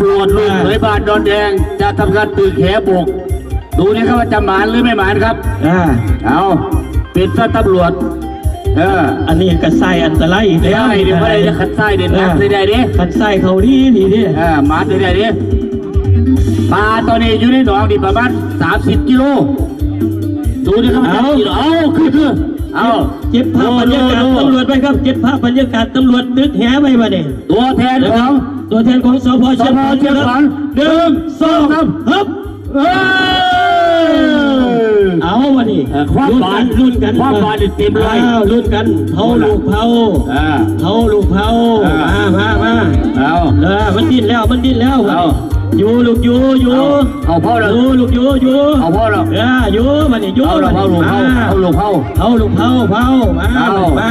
ำรวจลูกเขยบ้านดอนแดง จะทำการตือแขบุกดูนี่ครับว่าจะหมานหรือไม่หมานครับ อ่าเอาปิดซะตำรวจ เอออันนี้ก็ไส้อันตรายอีกแล้วได้ดิว่าได้จะขัดไส้เด่นนักได้ได้ดิขันไส้เขาดีดีดิเออหมาได้ได้ดิปลาตัวนี้อยู่ในหนองดิประมาณ30กิโลดูนี่ครับว่าจะกิโลเอาคือคือเอาเก็บภาพบรรยากาศดูดูตำรวจ ไว้ครับเก็บภาพบรรยากาศตำรวจตึกแหไว้มาเนี่ยตัวแทนของ ตัวแทนของสพสเชียงพขวัญเชียงขวัญหนึ่งสองสามฮึบเอ้ยเอาวะนี่เออความรุ่นหวากันนรุ่นกันความหวานนี่เต็มเลยอ้าวรุ่นกันเผาลูกเผาอ่าเผาลูกเผาเออมามามาเอาเออมันดิ้นแล้วมันดิ้นแล้วเอาอยู่ลูกอยู่อยู่เอาพ่อเราอยู่ลูกอยู่อยู่เอาพ่อเราเอออยู่มันนี่อยู่เอาเรามันเผานี่ลูกเผามาเอาลูกเผาเผาลูกเผาเผามาเอามา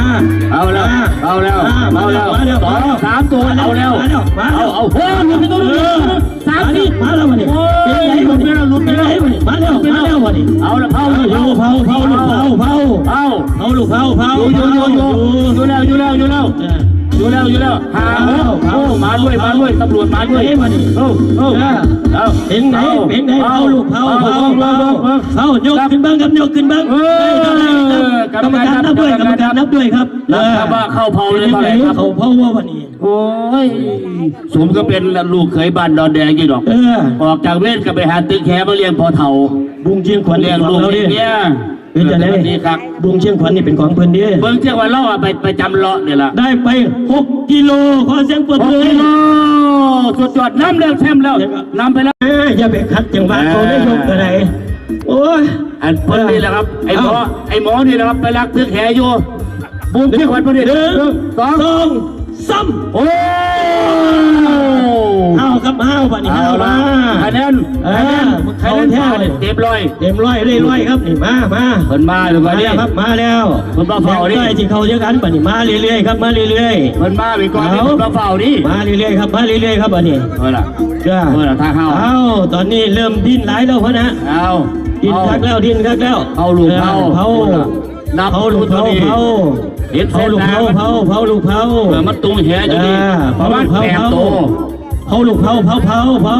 เอาแล้วเอาแล้วมาเอาแล้วมาแล้วสองสามตัวเอาแล้วมาแล้วมาแล้วเอาเอาเฮ้ยหลุดไปตัวหนึงเออสามมาสินี่มาแล้วมานี่โอ้ยเป็นไงมานี่หลุดไปแล้วหลุดไปแล้วเป็นไงมานี่มาแล้วมาแล้วมานี่เอาละเผาเอาอยู่เผาเผาลูกเผาเผาเอาเผาลูกเผาเผาอยู่อยู่อยู่อยู่อยู่แล้วอยู่แล้วอยู่แล้วเอออยู่แล้วอยู่แล้วหาโอ้โอ้มาด้วยมาด้วยตำรวจมาด้วยเฮ้ยมาดิโอ้โอ้เอาเป็นไงเป็นไงเผาลูกเผาเผาเผาเผายกขึ้นบ้างครับยกขึ้นบ้างเออกรรมการนับด้วยกรรมการนับด้วยครับรับครับว่าเข้าเผาเลยเป็นมาไงเลยครับเขาเผาว่าวันนี้โอ้ยสมก็เป็นลูกเขยบ้านดอนแดงยี่ดอกเออออกจากเวทก็ไปหาตึกแคมาเลี้ยงพอเฒ่าบุงเชียงขวัญเลี้ยงลูกเราเลี้ยง ดิเนี่ยเป็นจะได้ดีครับบุงเชียงขวัญนี่เป็นของเพิ่นดิเบิ่งเจ้าวันเล่าอะไปไปจำเลาะเนี่ยล่ะได้ไป 6 กิโลขอเสียงปรบมือโหสุดยอดน้ำแล้วแชมป์แล้วน้ำไปแล้วเอ้ยอย่าไปคัดจังหวะเขาได้ยกอะไรโอ้ยอันเพิ่นนี่แหละครับไอ้หมอไอ้หมอนี่แหละครับไปรักตึกแหอยู่บูมเที่ยววันพอดีหนึ่องสองสามโอ้ ห้าวครับห้าวบัดนี้เอาห้าวละมาคะแนนเอคะแนอนคะแนนเขาแท้เท่าเลยเต็มร้อยเต็มร้อยเลยร้อยครับนี่มามาเพิ่นมาอยู่มาก่อนแล้นี่วครับมาแล้วเพิ่นมาเฝ้าดิแข่งด้วยที่เขาเยอะกันบัดนี้มาเรื่อยๆครับมาเรื่อยเพิ่นมาไปก่อนนี่เอาเพิ่นมาเฝ้าดิๆมาเรื่อยๆครับมาเรื่อยๆครับบัดนี้เออล่ะจ้าเออล่ะทางเข้าเอาตอนนี้เริ่มดิ้นหลายแล้วพะนะเอาดิ้นเอาคักแล้วดิ้นคักแล้วเอาลูกเผาเผานับเผาลูกเผาตัวนี้เผาเห็นเผาลูกเผาเส้นน้ำเผาเผาลูกเผาเออมันตุงแหอยู่นี่อ่าประมาณเผาแปดเผาตัวเผาลูกเผาเผาเผาเผา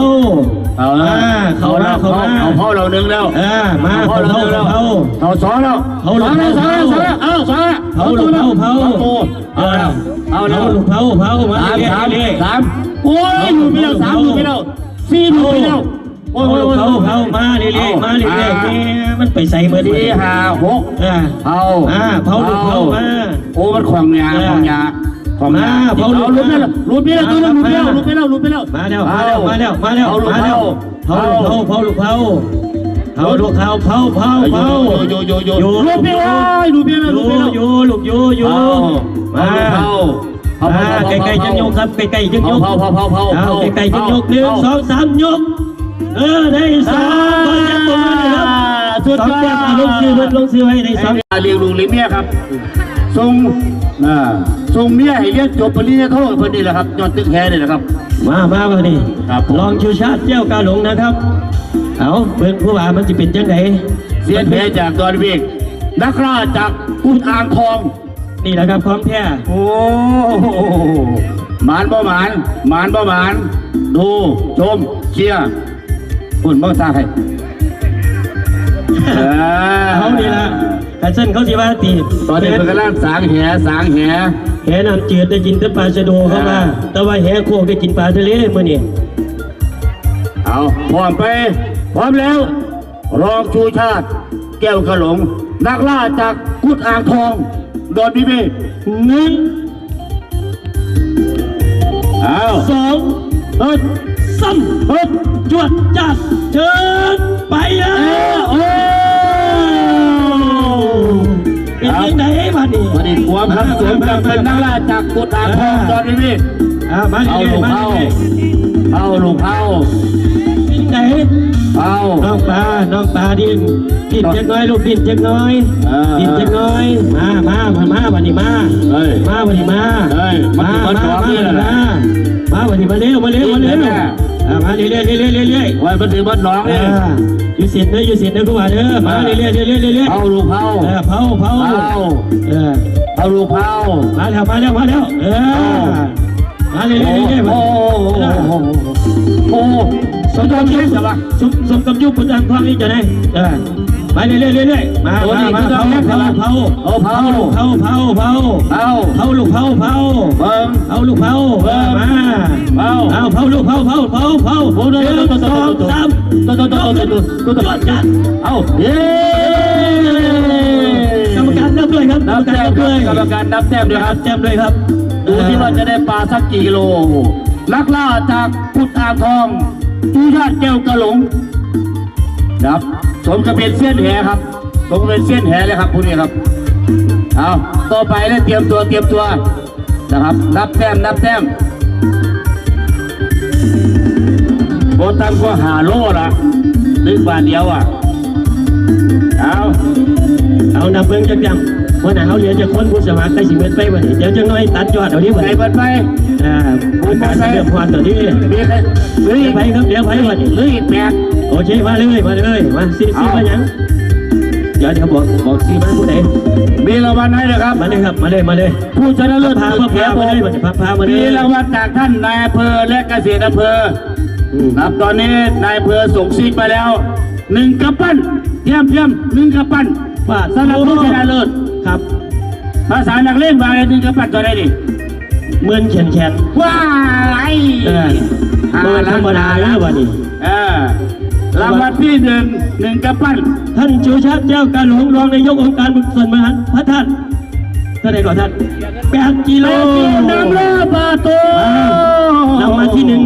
เอาละอ่าเข้ามาแล้วเข้ามาเอาพ่อเราหนึ่งแล้วเออมาเอพ่อเผาเราเผาหนึ่งแล้วเผาเอาสองแล้วเผาสองแล้วสองแล้วสองแล้วเอาสองแล้วเผาลูกเผาเผาเอาตัวเอาแล้วเอาแล้วเผาลูกเผาเผามาสามเรื่อยสามๆเรื่อยสามโอ้ยหลุดไปแล้วสามหลุดไปแล้วสี่หลุดไปแล้วโอ้ยเผาโอ้ยโอ้ยเผาเผามาเรื่อยๆมาเรื่อยๆอ่าแหมมันไปใส่เบอร์สี่ห้าหกเออเผาอ่าเผาลูกเผามาโอ้มันของยาเออของยา ของยามาเผาลูกหลุดไปแล้วหลุดไปแล้วตัวนึงหลุดไปแล้วหลุดไปแล้วหลุดไปแล้วมาแล้วมาแล้วมาแล้วมาแล้วเผาลูกมาแล้วเผาเผาลูกเผาเผาลูกเผาเผาลูกเผาเผาเผาเผาโยโยโยโยอยู่หลุดไปแล้วหลุดไปแล้วหลุดไปแล้วอยู่ลูกอยู่อยู่เผามาเผาเผามาใกล้ๆจะยกครับใกล้ๆจะยกเผาเผาเผาเผาเอาใกล้ๆจะยกหนึ่งสองสามยกเออได้สองคนยังตัวนี้ครับ สุดสองยอแต้มอะลงดซื้อเพิ่นลงซื้อไว้ในสองเลี้ยงลูกเลี้ยงเมียครับส่งอ่าส่งเมียให้เรียนจบปริญญาโทเพิ่นนี่แหละครับยอดตึกแค่นี่แหละครับ มามามาดิครับผมลองชูชาติเจ้ากาหลงนะครับ เอาเพิ่นผู้ว่ามันจะเป็นจังไดเสียนเพจากดอนเวกนักล่าจากกุดอ่างทอง นี่แหละครับของแท้โอ้โหหมานบ่หมานหมานบ่หมานดูชมเชียร์คุณบ่ทราย เขานี่ละแต่เส้นเขาสิว่าตีตอนนี้เพิ่นกำลังสางแหสางแหแหน้ำจืดได้กินแต่ปลาชะโดเข้ามา แต่ว่าแหโคกได้กินปลาทะเลมื้อนี้เอาพร้อมไป พร้อมแล้ว รองชูชาติ แก้วขลง นักล่าจากกุดอ่างทอง ดอนพิเวศหนึ่งเอาสองเฮ้ยสามเฮ้ยจวดจัดเชิญไปแล้เอ้ย ความครับสวมกับเป็นนักล่าจากกุดอ่างทองดอนพิเวศอ่ามาเอาเรื่ลูอยกๆมาเข้าเรื่อยเอาลูกเข้าๆเป็นยังไงเอาน้องปลาน้องปลาดินดินจักหน้อยลูกดินจักหน้อยเออดินจักหน้อย มามามามาบัดนี้มาเฮ้ยมาบัดนี้มาเฮ้ยมามันมามันมามันมามันมามาบัดนี้มาเร็วมาเร็วมาเร็วแม่ อ่ามาเรื่อยๆเรื่อยๆเรื่อยๆเรื่อยไว้มันถึงบ้านน้องๆนี่อ่า อยู่เสียดเด้ออยู่เสียดเด้อผู้ว่าเด้อมาเรื่อยๆเรื่อยๆเรื่อยเอาลูกเข้าๆเออเผาเผาเอาเออเอาลูกเข้ามาแล้วมาแล้วมาแล้วเออมาเรื่อยๆเรื่อยๆโอ้โหโอ้โหสมยอมเล่นใช่ปะสมสมกับยุคพุทธังทองนี่จะได้เออ ไปเรื่อยๆเรื่อยๆมาตัวมานี้มาคือเผาเผาเผาเผาเอาเผาเผาเผาเผาเอาเผาลูกเผาเผาเบิ้งเอาลูกเผาเออมาเผาเอาเผาลูกเผาเผาเผาเผาโอ้โหหนึ่งสองสามตัวตัวตัวตัวตัวตัวตัวจอดจัดเอาเย้กรรมการนับด้วยครับนับแต้มกรรมกรรมการการนับแต้มด้วยคนัรับบแต้มด้วยครับดูที่ว่าจะได้ปลาสักกี่กิโลนักล่าจากพุทธอ่างทองจูชาติแก้วกระหลง ครับสมกับเป็นเส้นแหครับสมกับเป็นเส้นแหเลยครับพวกนี้ครับเอาต่อไปแล้วเตรียมตัวเตรียมตัวนะครับ นับแต้มนับแต้มโบตัมก็หาโลละนึกบาทเดียวอะเอา เอานับเบิ่งจังจังวันไหนเขาเหลือจะคนผู้สมัครใกล้สิบเมตรไปวันนี้เดี๋ยวจังน้อยตัดยอดเอาดิวันไหนนี้เปิดไปอ่าผู้การเรียกพรตัวนี้มีใครหรือเดี๋อียวกไปครับเดี๋ยวไปวันนี้หรืออีกแปดโอเคมาเลยมาเลยมาซีซีมายังเดี๋ยวเดี๋ยวบอกบอกซีมาผู้ใดมีรางวัลให้นะครับมาเลยครับมาเลยมาเลยผู้ชนะเลิศพามาพามาเลยมาพาพามาเลมียรางวัลจากท่านนายอำเภอและเกษตรอำเภออืมครับตอนนี้นายอำเภอส่งซีกไปแล้วหนึ่งกระปั้นเยี่ยมเยี่ยมหนึ่งกระปั้น ว่าสำหรับผู้ชนะเลิศครับ ภาษานักเล่นมาเลยหนึ่งกระปั้นตัวไหนดิเหมือนแขนแขนว้ายเออเมื่อธรรมดาแล้ววันนี้เออรางวัลที่หนึ่งหนึ่งกระปั้นท่านชูชาติเจ้าการหลวงรองนายกองค์การบุญส่วนมหาพระท่านท่านใดก่อนท่านแปดกิโลแปดกิโลน้ำเลือดปลาโตรางวัลที่หนึ่ง